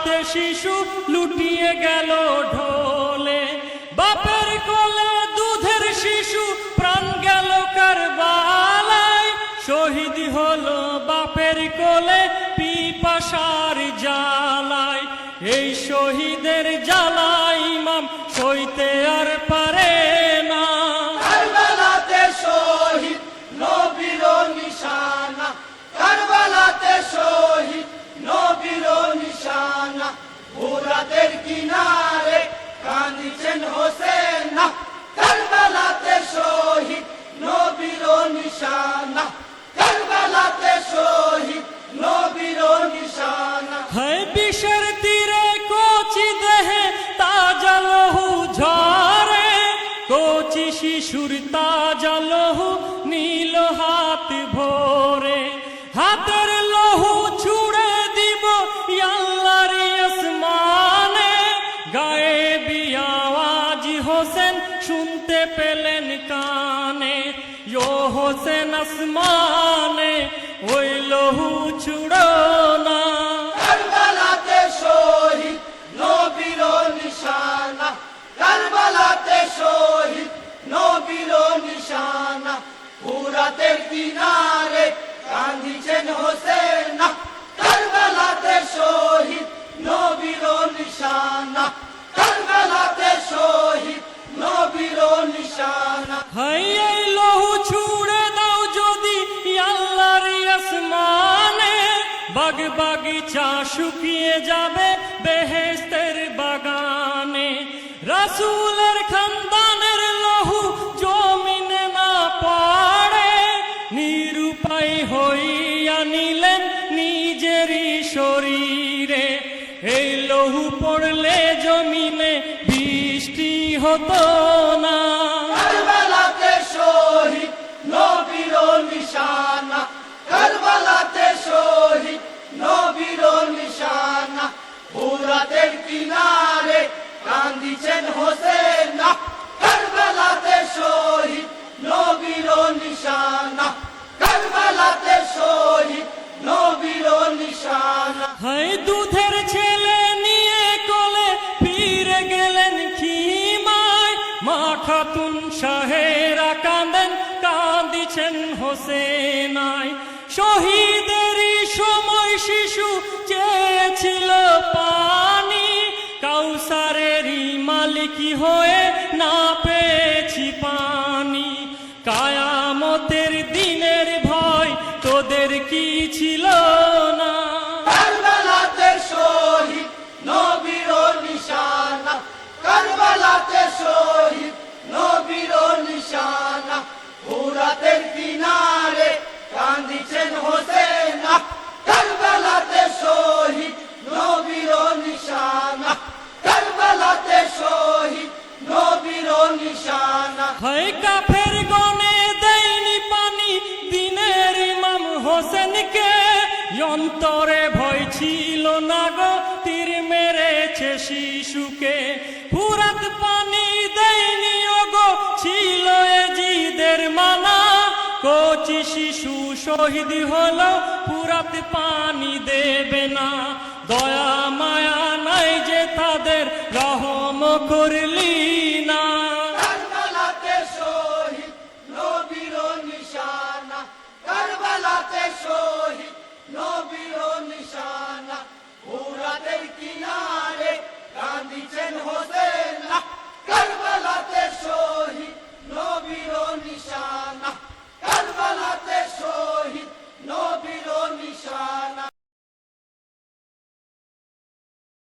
পিপাসাতে শিশু লুটিয়ে গেল ঢোলে। বাপের কোলে দুধের শিশু প্রাণ গেল কারবালায়। শহীদ হলো বাপের কোলে পিপাসার বিষের তীরে কচি দেহে তাজা লহু ঝরে। কচি শিশুর তাজা লহু নীল হাত ভরে। হাতের লহু ছুড়ে দিব ইয়াল্লার আসমানে। গায়ে বিয়াওয়াজ হোসেন শুনতে পেলেন কানে। ইয়ো হোসেন আসমানে ওই লহু ছুড়ো। ফুরাতের কিনারে কাঁদিছেন হোসেনা? কারবালাতে শহীদ নবীর নিশানা। কারবালাতে শহীদ নবীর নিশানা। হাই, এই লহু ছুড়ে দাও যদি আল্লাহর আসমানে। বাগ বাগিচা শুকিয়ে যাবে বেহেস্তের বাগানে। রাসূলের এই লহু পড়লে জমিনে বৃষ্টি হতো না। কারবালাতে শহীদ নবীর নিশানা। কারবালাতে শহীদ নবীর নিশানা। ফুরাতের কিনারে কান্দিছেন হোসেনা কারবালাতে শহীদ নবীর নিশানা। কারবালাতে শহীদ নবীর নিশানা। কাঁদিছেন হোসেনায় শহীদেরই সময় শিশু চেয়েছিল পানি। কাউসারেরই মালিকি হয়ে না পেয়েছি পানি। অন্তরে ভয় ছিল না গো, তীর মেরেছে শিশুকে। ফুরাত পানি দেয়নি ওগো ছিল জিদের মানা। কচি শিশু শহীদ হলো, ফুরাত পানি দেবে না। দয়া, মায়া নাই যে তাদের, রহম করলি।